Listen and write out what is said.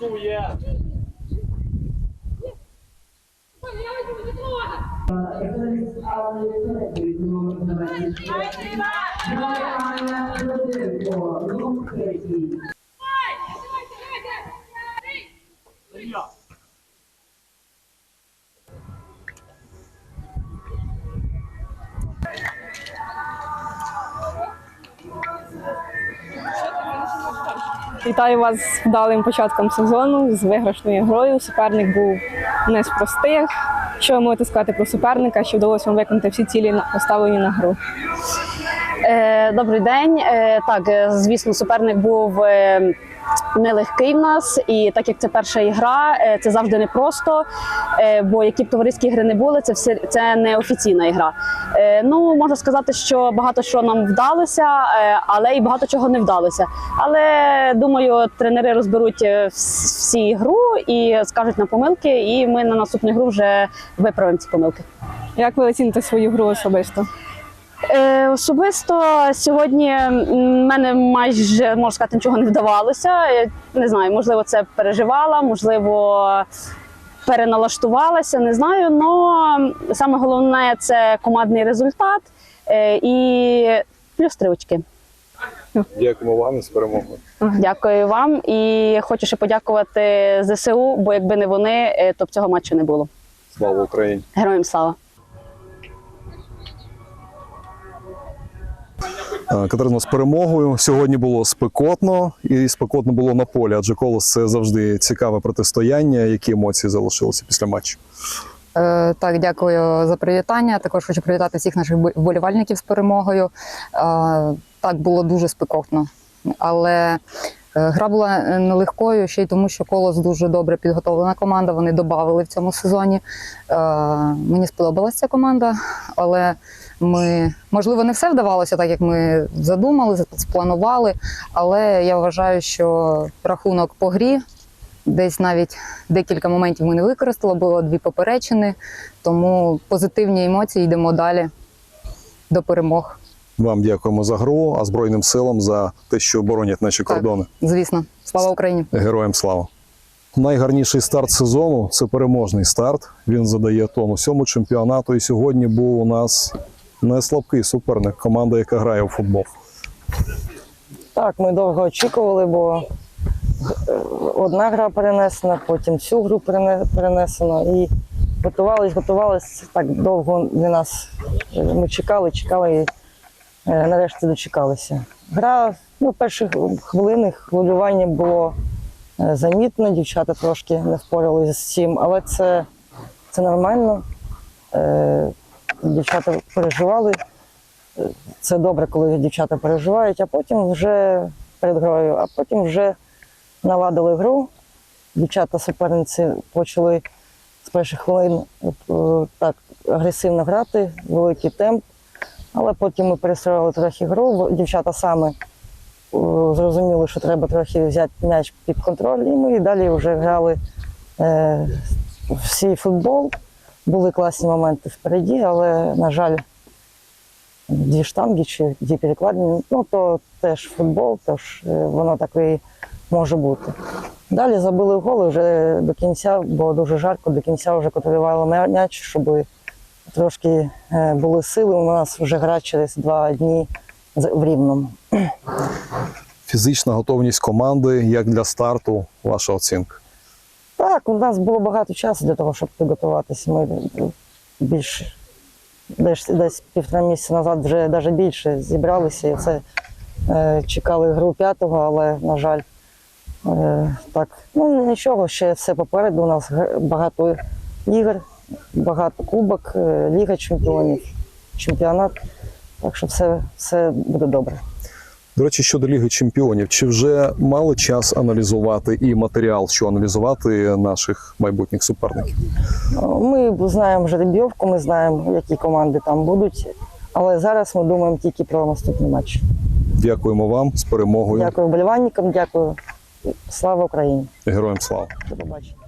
注意。你，我你要怎么做啊？孩子们，你们要，Вітаю вас з вдалим початком сезону, з виграшною грою. Суперник був не з простих. Що ви можете сказати про суперника? Що вдалося вам виконати всі цілі поставлені на гру? Е, Добрий день. Е, Так, е, звісно, суперник був нелегкий в нас, і так як це перша ігра, це завжди непросто. Бо які б товариські ігри не були, це все це не офіційна ігра. Ну можна сказати, що багато що нам вдалося, але і багато чого не вдалося. Але думаю, тренери розберуть всі ігру і скажуть на помилки, і ми на наступну гру вже виправимо ці помилки. Як ви оціните свою гру особисто? Е, особисто сьогодні м, мене майже можна сказати нічого не вдавалося. Я не знаю, можливо, це переживала, можливо, переналаштувалася. Не знаю. але саме головне це командний результат е, і плюс три очки. Дякуємо вам з перемогою. Дякую вам і хочу ще подякувати ЗСУ, бо якби не вони, е, то б цього матчу не було. Слава Україні! Героям слава! Катерина, з перемогою сьогодні було спекотно і спекотно було на полі, адже колос це завжди цікаве протистояння. Які емоції залишилися після матчу? Е, Так, дякую за привітання. Також хочу привітати всіх наших вболівальників з перемогою. Е, Так, було дуже спекотно, але е, гра була е, нелегкою ще й тому, що колос дуже добре підготовлена команда. Вони додали в цьому сезоні. Е, Мені сподобалася ця команда, але ми можливо не все вдавалося так, як ми задумали, спланували. Але я вважаю, що рахунок по грі. Десь навіть декілька моментів ми не використали, було дві поперечини, тому позитивні емоції йдемо далі до перемог. Вам дякуємо за гру, а Збройним силам за те, що боронять наші Так. кордони. Звісно, слава Україні! Героям слава! Найгарніший старт сезону це переможний старт. Він задає тон усьому чемпіонату. І сьогодні був у нас не слабкий суперник, команда, яка грає у футбол. Так, ми довго очікували, бо е, одна гра перенесена, потім цю гру перенесено. І готувались, готувались так довго для нас. Е, Ми чекали, чекали і е, нарешті дочекалися. Гра, ну, перші хвилини хвилювання було замітно, дівчата трошки не впоралися з цим, але це, це нормально. Дівчата переживали це добре, коли дівчата переживають, а потім вже перед грою, а потім вже наладили гру. Дівчата суперниці почали з перших хвилин е, так агресивно грати, великий темп. Але потім ми перестроїли трохи гру. бо Дівчата саме е, зрозуміли, що треба трохи взяти м'яч під контроль, і ми далі вже грали е, всі футбол. Були класні моменти впереді, але, на жаль, дві штанги чи дві перекладини, ну то теж футбол, тож е, воно так і може бути. Далі забили голи вже до кінця, бо дуже жарко, до кінця вже контролювали м'яч, щоб трошки е, були сили. У нас вже гра через два дні в рівному. Фізична готовність команди як для старту, ваша оцінка. Так, у нас було багато часу для того, щоб підготуватися. Ми більш десь, десь півтора місяця назад вже навіть більше зібралися і це е, чекали гру п'ятого, але, на жаль, е, так, ну нічого, ще все попереду. У нас багато ігор, багато кубок, е, Ліга чемпіонів, чемпіонат. Так що все, все буде добре. До речі, щодо Ліги Чемпіонів, чи вже мали час аналізувати і матеріал, що аналізувати наших майбутніх суперників? Ми знаємо жеребйовку, ми знаємо, які команди там будуть. Але зараз ми думаємо тільки про наступний матч. Дякуємо вам з перемогою. Дякую вболівальникам, дякую. Слава Україні! Героям слава! До побачення.